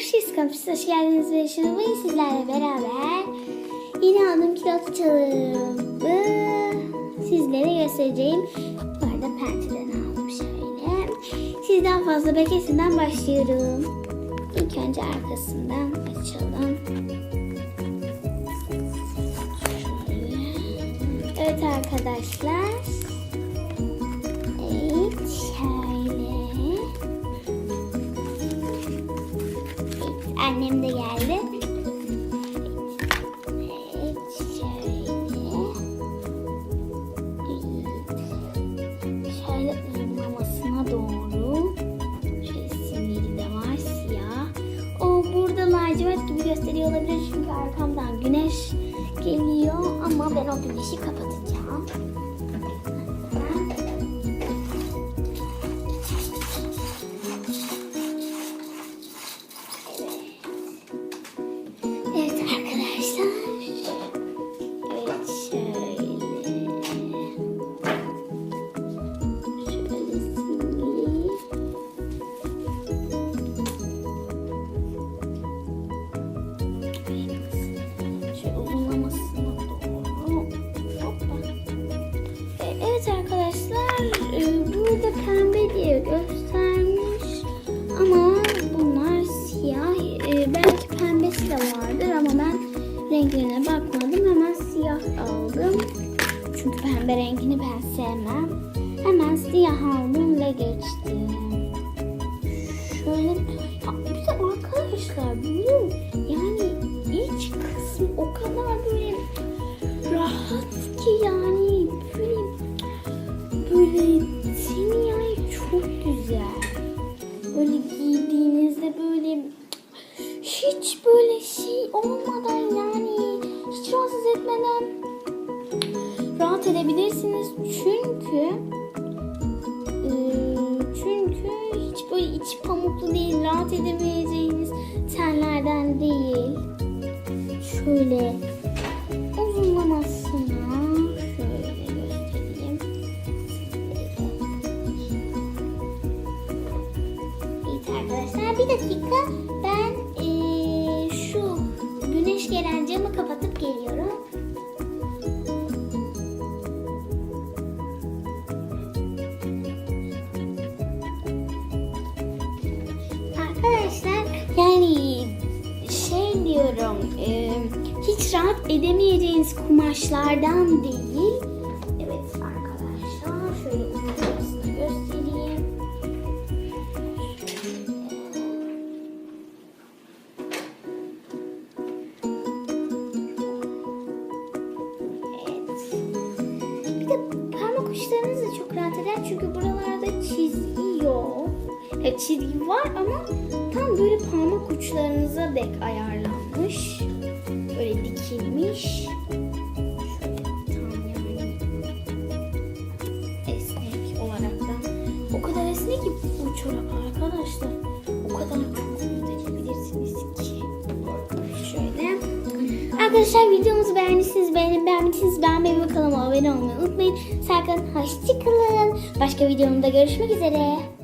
Görüşürüz kampüste hoş geldiniz ve şimdi bugün sizlerle beraber yine aldığım kilotlu çalımı sizlere göstereceğim. Bu arada pentiden aldım şöyle. Siz daha fazla beklesinler başlıyorum. İlk önce arkasından açalım. Evet arkadaşlar. Burada lacivert gibi gösteriyor olabilir çünkü arkamdan güneş geliyor ama ben o güneşi kapatacağım. De vardır ama ben renklerine bakmadım. Hemen siyah aldım. Çünkü pembe rengini ben sevmem. Hemen siyah aldım ve geçtim. Şöyle bir de arkadaşlar bunun yani iç kısmı o kadar böyle rahat ki yani böyle böyle seni yani çok güzel. Böyle hiç böyle şey olmadan yani hiç rahatsız etmeden rahat edebilirsiniz. Çünkü e, çünkü hiç böyle içi pamuklu değil, rahat edebileceğiniz tenlerden değil. Şöyle uzunlamasına arkadaşlar bir dakika güneş gelen camı kapatıp geliyorum. Arkadaşlar yani şey diyorum eee, hiç rahat edemeyeceğiniz kumaşlardan değil. Parmak uçlarınız da çok rahat eder çünkü buralarda çizgi yok. Ya çizgi var ama tam böyle parmak uçlarınıza dek ayarlanmış. Böyle dikilmiş. Yani esnek olarak da. O kadar esnek ki bu çorap arkadaşlar. O kadar Arkadaşlar videomuzu beğendiyseniz beğenin, beğenmediyseniz beğenmeyi ve kanalıma abone olmayı unutmayın. Sakın hoşçakalın. Başka videomda görüşmek üzere.